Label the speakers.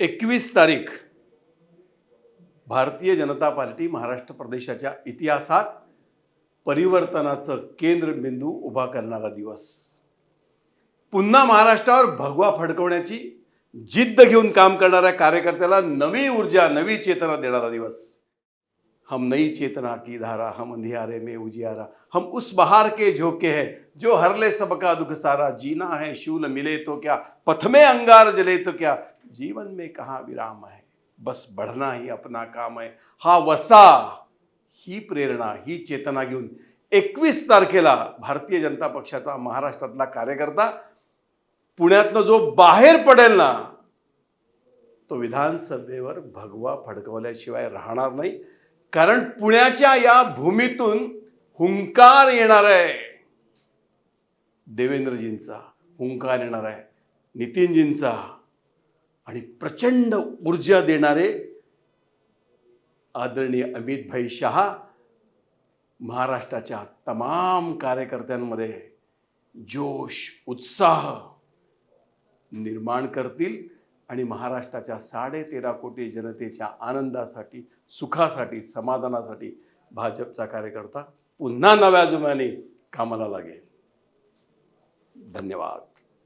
Speaker 1: एकवीस तारीख भारतीय जनता पार्टी महाराष्ट्र प्रदेशाच्या इतिहासात परिवर्तनाचं केंद्रबिंदू उभा करणारा दिवस. पुन्हा महाराष्ट्रावर भगवा फडकवण्याची जिद्द घेऊन काम करणाऱ्या कार्यकर्त्याला नवी ऊर्जा, नवी चेतना देणारा दिवस. हम नई चेतना की धारा, हम अंधियारे में उजियारा, हम उस बहार के झोंके हैं जो हरले सबका दुख सारा, जीना है, शूल मिले तो क्या, पथ में अंगार जले तो क्या जीवन में कहाँ विराम है? बस बढ़ना ही अपना काम है। हा वसा ही प्रेरणा ही चेतना घेऊन एकवीस तारखेला भारतीय जनता पक्षाचा महाराष्ट्रातला कार्यकर्ता पुण्यातनं जो बाहेर पडेल ना तो विधानसभेवर भगवा फडकवल्याशिवाय राहणार नाही. कारण पुण्याच्या या भूमीतून हुंकार येणार आहे. देवेंद्रजींचा हुंकार येणार आहे. नितीनजींचा आणि प्रचंड ऊर्जा देणारे आदरणीय अमितभाई शहा महाराष्ट्राच्या तमाम कार्यकर्त्यांमध्ये जोश उत्साह निर्माण करतील आणि महाराष्ट्राच्या साडे तेरा कोटी जनतेच्या आनंदासाठी सुखासाठी समाधानासाठी भाजपचा कार्यकर्ता पुन्हा नव्या जुम्याने कामाला लागेल. धन्यवाद.